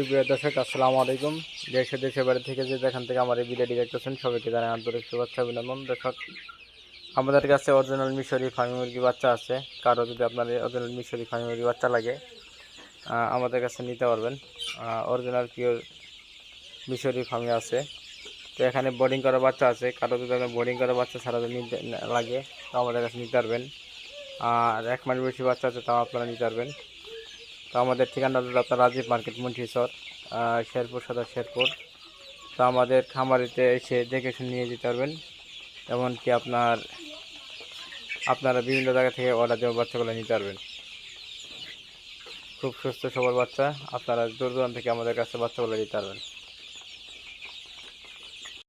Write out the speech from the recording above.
সুপ্রিয় দর্শক, আসসালামু আলাইকুম। দেশে দেশের বাড়ি থেকে যে যেখান থেকে আমার এই ভিডিওটি দেখতেছেন, সবাইকে জানাই আন্তরিক শুভেচ্ছা, অভিনন্দন। দর্শক, আমাদের কাছে অরিজিনাল মিশরি ফার্মি মুরগি বাচ্চা আছে। কারও যদি আপনার অরিজিনাল মিশরি ফার্মি মুরগি বাচ্চা লাগে আমাদের কাছে নিতে পারবেন। অরিজিনাল পিওর মিশরি ফার্মি আছে। তো এখানে বোর্ডিং করা বাচ্চা আছে। কারও যদি আপনার বোর্ডিং করা বাচ্চা ছাড়া যদি লাগে, তো আমাদের কাছে নিতে পারবেন। আর এক মাস বেশি বাচ্চা আছে, তাও আপনারা নিতে পারবেন। তো আমাদের ঠিকানা দাদা আপনার রাজীব মার্কেট মুন্সিসর শেরপুর সদর শেরপুর। তো আমাদের খামারিতে এসে দেখে শুনে নিয়ে যেতে পারবেন। এমনকি আপনার, আপনারা বিভিন্ন জায়গা থেকে অর্ডার দেওয়া বাচ্চাগুলো নিতে পারবেন। খুব সুস্থ সবল বাচ্চা। আপনারা দূর দূরান্ত থেকে আমাদের কাছে বাচ্চাগুলো নিতে পারবেন।